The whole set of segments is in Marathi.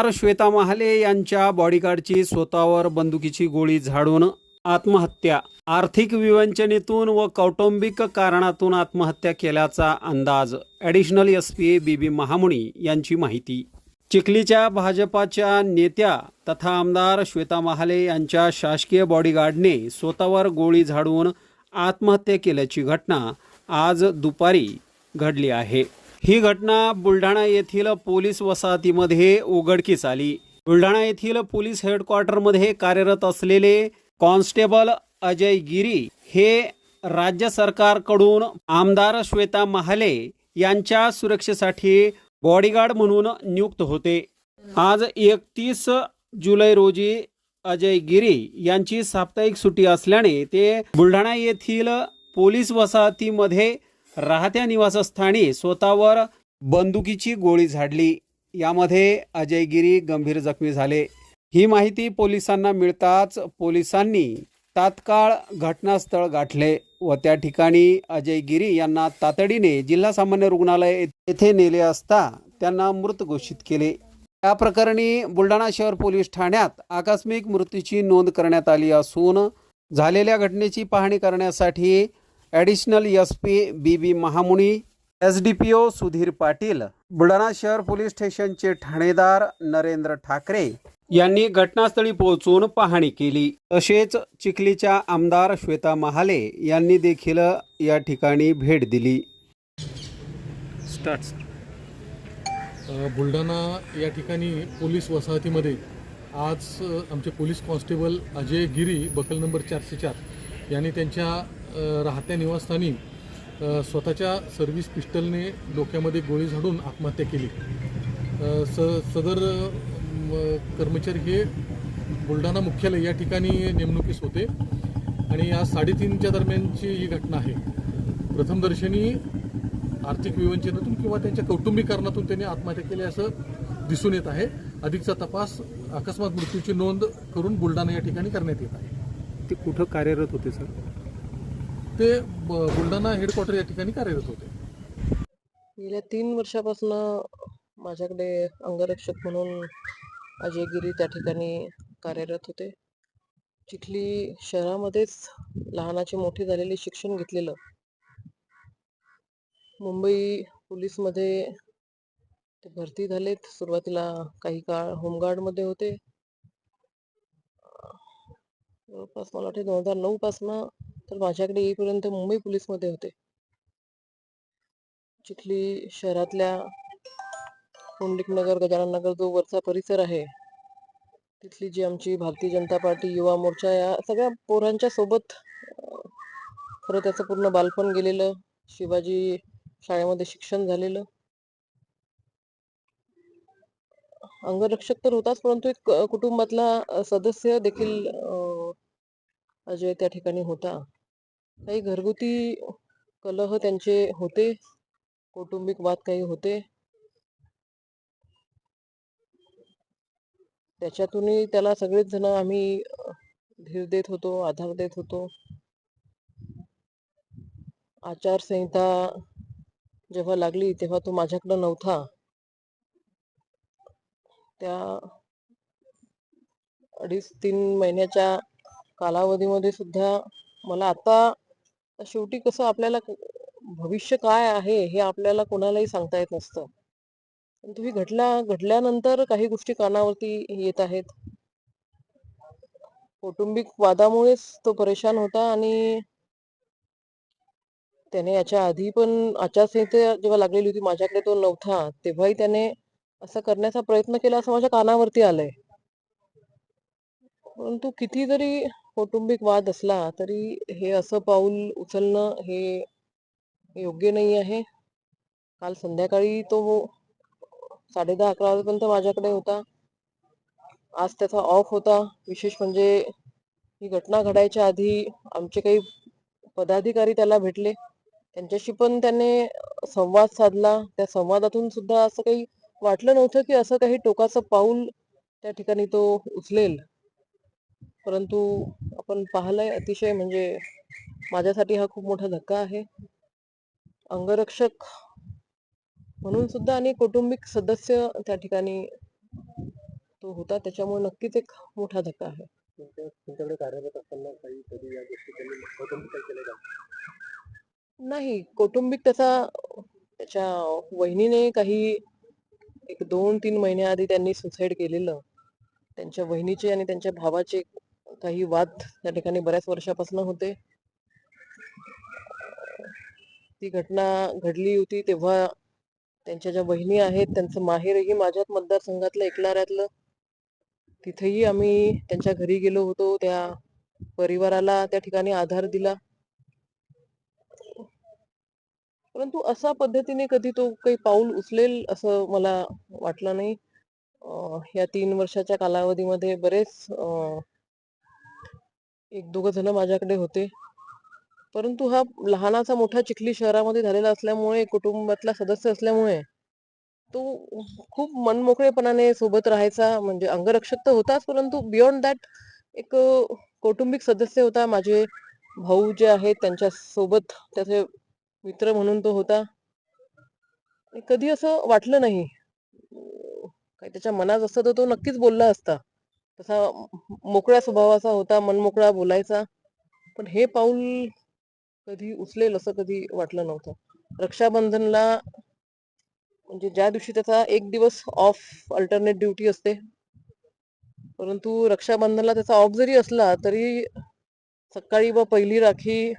आमदार श्वेता महाले यांच्या बॉडीगार्डची स्वतःवर बंदुकीची गोळी झाडून आत्महत्या. आर्थिक विवंचनेतून व कौटुंबिक कारणातून आत्महत्या केल्याचा अंदाज. Additional S P B B Mahamuni यांची माहिती. चिखलीच्या भाजपाच्या नेत्या तथा आमदार श्वेता महाले यांच्या शासकीय बॉडीगार्डने स्वतःवर गोळी झाडून आत्महत्या केल्याची घटना आज दुपारी घडली आहे. ही घटना बुलढाणा येथील पोलीस वसाहतीमध्ये उघडकीस आली. बुलढाणा येथील पोलीस हेडक्वार्टरमध्ये कार्यरत असलेले कॉन्स्टेबल अजय गिरी हे राज्य सरकारकडून आमदार श्वेता महाले यांच्या सुरक्षेसाठी बॉडीगार्ड म्हणून नियुक्त होते. आज एकतीस जुलै रोजी अजय गिरी यांची साप्ताहिक सुट्टी असल्याने ते बुलढाणा येथील पोलीस वसाहतीमध्ये राहत्या निवासस्थानी स्वतःवर बंदुकीची गोळी झाडली. यामध्ये अजय गिरी गंभीर जखमी झाले. ही माहिती पोलिसांना मिळताच पोलिसांनी तात्काळ घटनास्थळ गाठले व त्या ठिकाणी अजय गिरी यांना तातडीने जिल्हा सामान्य रुग्णालय येथे नेले असता त्यांना मृत घोषित केले. या प्रकरणी बुलढाणा शहर पोलीस ठाण्यात आकस्मिक मृत्यूची नोंद करण्यात आली असून झालेल्या घटनेची पाहणी करण्यासाठी additional S P B B Mahamuni S D P O Sudhir Patil Buldhana शहर पोलीस स्टेशनचे ठाणेदार नरेंद्र ठाकरे यांनी घटनास्थळी पोहोचून पाहणी केली. तसेच चिखलीच्या आमदार श्वेता महाले यांनी देखील या ठिकाणी भेट दिली. स्टार्ट. बुलढाणा या ठिकाणी पोलीस वसाहतीमध्ये आज आमचे police constable Ajay Giri buckle number चारशे चार यांनी त्यांच्या राहत्या निवासस्थानी स्वतःच्या सर्व्हिस पिस्टलने डोक्यामध्ये गोळी झाडून आत्महत्या केली. स सदर कर्मचारी हे बुलढाणा मुख्यालय या ठिकाणी नेमणुकीस होते आणि आज साडेतीनच्या दरम्यानची ही घटना आहे प्रथमदर्शनी आर्थिक विवंचनेतून किंवा त्यांच्या कौटुंबिक कारणातून त्यांनी आत्महत्या केली असं दिसून येत आहे. अधिकचा तपास अकस्मात मृत्यूची नोंद करून बुलढाणा या ठिकाणी करण्यात येत आहे. ते कुठं कार्यरत होते सर? ते बुलढाणा हेडक्वार्टर या ठिकाणी कार्यरत होते. गेल्या तीन वर्षापासून माझ्याकडे अंगरक्षक म्हणून अजय गिरी त्या ठिकाणी कार्यरत होते. चिखली शहरामध्येच लहानाचे मोठे झालेले शिक्षण घेतलेलं मुंबई पोलीसमध्ये ते भरती झालेत. सुरुवातीला काही काळ होमगार्डमध्ये होते. जवळपास मला वाटते दोन हजार नऊ पासनं तर माझ्याकडे येईपर्यंत मुंबई पोलीसमध्ये होते. चिखली शहरातल्या पुंडलिक नगर गजानन नगर जो वरचा परिसर आहे तिथली जी आमची भारतीय जनता पार्टी युवा मोर्चा या सगळ्या पोरांच्या सोबत खरं त्याचं पूर्ण बालपण गेलेलं शिवाजी शाळेमध्ये शिक्षण झालेलं. अंगरक्षक तर होताच परंतु एक कुटुंबातला सदस्य देखील अजय त्या ठिकाणी होता. काही घरगुती कलह त्यांचे होते? कौटुंबिक वाद काही होते? त्याच्यातूनही त्याला सगळेच जण आम्ही धीर देत होतो आधार देत होतो. आचारसंहिता जेव्हा लागली तेव्हा तो माझ्याकडं नव्हता. त्या अडीच तीन महिन्याच्या कालावधीमध्ये सुद्धा मला आता शेवटी कसं आपल्याला भविष्य काय आहे हे आपल्याला कोणालाही सांगता येत नसतं. पण तुम्ही घटना घडल्यानंतर काही गोष्टी कानावरती येत आहेत. कौटुंबिक वादामुळेच तो परेशान होता आणि त्याने याच्या आधी पण आचारसंहिता जेव्हा लागलेली होती माझ्याकडे तो नव्हता तेव्हाही त्याने असं करण्याचा प्रयत्न केला असं माझ्या कानावरती आलंय. परंतु कितीतरी कौटुंबिक वाद असला तरी हे असं पाऊल उचलणं हे योग्य नाही आहे. काल संध्याकाळी तो साडे दहा अकरा वाजेपर्यंत माझ्याकडे होता. आज त्याचा ऑफ होता. विशेष म्हणजे ही घटना घडायच्या आधी आमचे काही पदाधिकारी त्याला भेटले. त्यांच्याशी पण त्याने संवाद साधला. त्या संवादातून सुद्धा असं काही वाटलं नव्हतं की असं काही टोकाचं पाऊल त्या ठिकाणी तो उचलेल. परंतु आपण पाहिलंय अतिशय म्हणजे माझ्यासाठी हा खूप मोठा धक्का आहे. अंगरक्षक म्हणून सुद्धा आणि कौटुंबिक सदस्य त्या ठिकाणी तो होता त्याच्यामुळे नक्कीच एक मोठा धक्का आहे. तुमच्याकडे कार्यरत असताना काही कधी या गोष्टी त्यांनी कौटुंबिक काही केलं का? नाही कौटुंबिक त्याचा त्याच्या वहिनीने काही एक दोन तीन महिन्याआधी त्यांनी सुसाईड केलेलं. त्यांच्या वहिनीचे आणि त्यांच्या भावाचे काही वाद त्या ठिकाणी बऱ्याच वर्षापासून होते. ती घटना घडली होती तेव्हा त्यांच्या ज्या वहिनी आहेत त्यांचं माहेरही माझ्याच मतदारसंघातलं एकलाऱ्यातलं. तिथेही आम्ही त्यांच्या घरी गेलो होतो त्या परिवाराला त्या ठिकाणी आधार दिला. परंतु अशा पद्धतीने कधी तो काही पाऊल उचलेल असं मला वाटलं नाही. या तीन वर्षाच्या कालावधीमध्ये बरेच अं, एक दोघं जण माझ्याकडे होते. परंतु हा लहानाचा मोठा चिखली शहरामध्ये झालेला असल्यामुळे कुटुंबातला सदस्य असल्यामुळे तो खूप मनमोकळेपणाने सोबत राहायचा म्हणजे अंगरक्षक तर होताच परंतु बियॉन्ड दॅट एक कौटुंबिक सदस्य होता. माझे भाऊ जे आहेत त्यांच्यासोबत त्याचे मित्र म्हणून तो होता. आणि कधी असं वाटलं नाही. काही त्याच्या मनात असतं तर तो नक्कीच बोलला असता. तसा मोकळ्या स्वभावाचा होता मनमोकळा बोलायचा. पण हे पाऊल कधी उचलेल असं कधी वाटलं नव्हतं. रक्षाबंधनला म्हणजे ज्या दिवशी त्याचा एक दिवस ऑफ अल्टरनेट ड्युटी असते परंतु रक्षाबंधनला त्याचा ऑफ जरी असला तरी सकाळी व पहिली राखी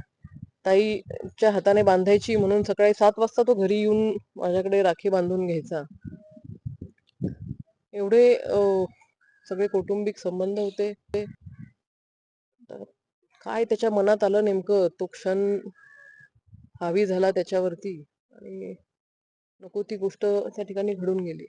ताईच्या हाताने बांधायची म्हणून सकाळी सात वाजता तो घरी येऊन माझ्याकडे राखी बांधून घ्यायचा. एवढे सगळे कौटुंबिक संबंध होते. ते काय त्याच्या मनात आलं नेमकं? तो क्षण हावी झाला त्याच्यावरती. आणि नको ती गोष्ट त्या ठिकाणी घडून गेली.